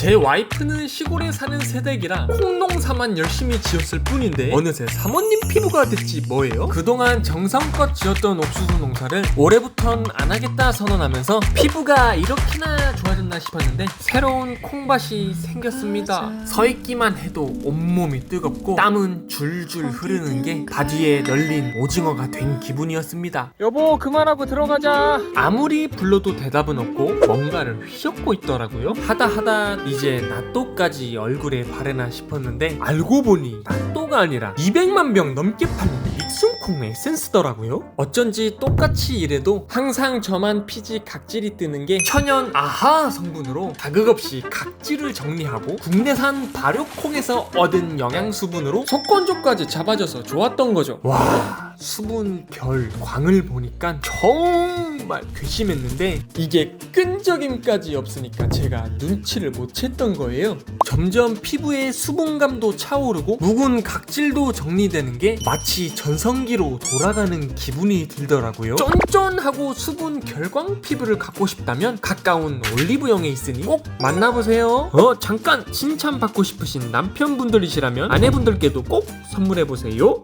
제 와이프는 시골에 사는 세대기라 콩농사만 열심히 지었을 뿐인데 어느새 사모님 피부가 됐지 뭐예요? 그동안 정성껏 지었던 옥수수 농사를 올해부턴 안 하겠다 선언하면서 피부가 이렇게나 좋아졌나 싶었는데 새로운 콩밭이 생겼습니다. 서 있기만 해도 온몸이 뜨겁고 땀은 줄줄 흐르는 게 바디에 널린 오징어가 된 기분이었습니다. 여보 그만하고 들어가자. 아무리 불러도 대답은 없고 뭔가를 휘젓고 있더라고요. 하다 하다 이제 나또까지 얼굴에 바래나 싶었는데 알고 보니 나또가 아니라 200만 병 넘게 믹 순콩 에센스더라고요. 어쩐지 똑같이 일해도 항상 저만 피지 각질이 뜨는 게 천연 아하 성분으로 자극 없이 각질을 정리하고 국내산 발효콩에서 얻은 영양 수분으로 속건조까지 잡아줘서 좋았던 거죠. 와 수분 결 광을 보니까 정말 괘씸했는데 이게 끈적임까지 없으니까 제가 눈치를 못 챘던 거예요. 점점 피부의 수분감도 차오르고 묵은 각질도 정리되는 게 마치 전성기로 돌아가는 기분이 들더라고요. 쫀쫀하고 수분 결광 피부를 갖고 싶다면 가까운 올리브영에 있으니 꼭 만나보세요. 어 잠깐 칭찬받고 싶으신 남편분들이시라면 아내분들께도 꼭 선물해보세요.